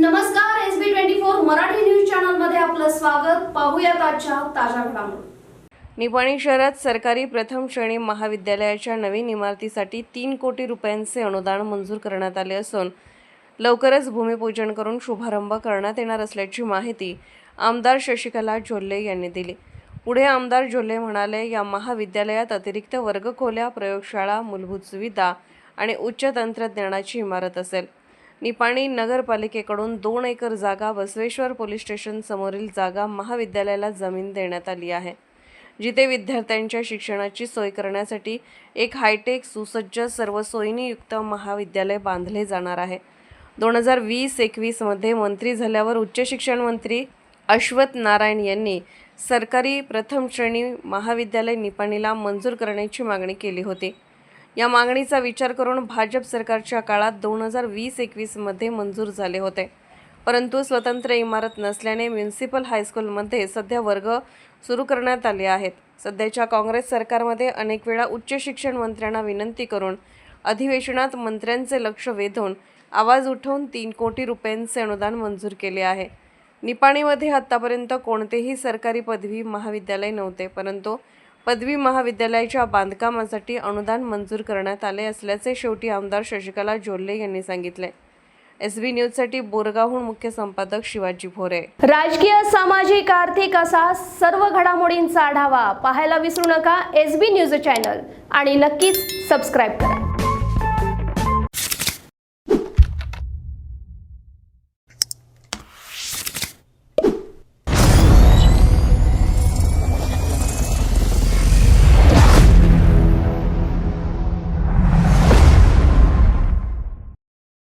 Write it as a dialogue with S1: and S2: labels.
S1: नमस्कार S B twenty four Marathi news चॅनलमध्ये आपलं स्वागत. पाहूयात आजच्या ताज्या घडामोडी.
S2: निपाणी शहरात सरकारी प्रथम श्रेणी महाविद्यालयाच्या नवीन इमारतीसाठी तीन कोटी रुपयांचे अनुदान मंजूर करण्यात आले असून लवकरच भूमिपूजन करून शुभारंभ करण्यात येणार असल्याची माहिती आमदार शशिकला झोल्ले यांनी दिली. पुढे आमदार झोल्ले म्हणाले या महाविद्यालयात अतिरिक्त वर्गखोल्या प्रयोगशाळा मूलभूत सुविधा आणि उच्च तंत्रज्ञानाची इमारत असेल. निपाणी नगरपालिकेकडून दोन एकर जागा बसवेश्वर पोलीस स्टेशन समोरील जागा महाविद्यालयाला जमीन देण्यात आली आहे जिथे विद्यार्थ्यांच्या शिक्षणाची सोय करण्यासाठी एक हायटेक सुसज्ज सर्व सोयीनीयुक्त महाविद्यालय बांधले जाणार आहे. दोन हजार वीस एकवीसमध्ये मंत्री झाल्यावर उच्च शिक्षण मंत्री अश्वथ नारायण यांनी सरकारी प्रथम श्रेणी महाविद्यालय निपाणीला मंजूर करण्याची मागणी केली होती. या मागणीचा विचार करून भाजप सरकारच्या काळात दोन हजार वीस एकवीसमध्ये मंजूर झाले होते. परंतु स्वतंत्र इमारत नसल्याने म्युन्सिपल हायस्कूलमध्ये सध्या वर्ग सुरू करण्यात आले आहेत. सध्याच्या काँग्रेस सरकारमध्ये अनेक वेळा उच्च शिक्षण मंत्र्यांना विनंती करून अधिवेशनात मंत्र्यांचे लक्ष वेधून आवाज उठवून तीन कोटी रुपयांचे अनुदान मंजूर केले आहे. निपाणीमध्ये आत्तापर्यंत कोणतेही सरकारी पदवी महाविद्यालय नव्हते परंतु पदवी महाविद्यालयाच्या बांधकामासाठी अनुदान मंजूर करण्यात आले असल्याचे शेवटी आमदार शशिकला जोल्ले यांनी सांगितले. एस बी न्यूजसाठी बोरगावहून मुख्य संपादक शिवाजी भोरे.
S1: राजकीय सामाजिक आर्थिक असा सर्व घडामोडींचा आढावा पाहायला विसरू नका एस बी न्यूज चॅनल आणि नक्कीच सबस्क्राईब करा.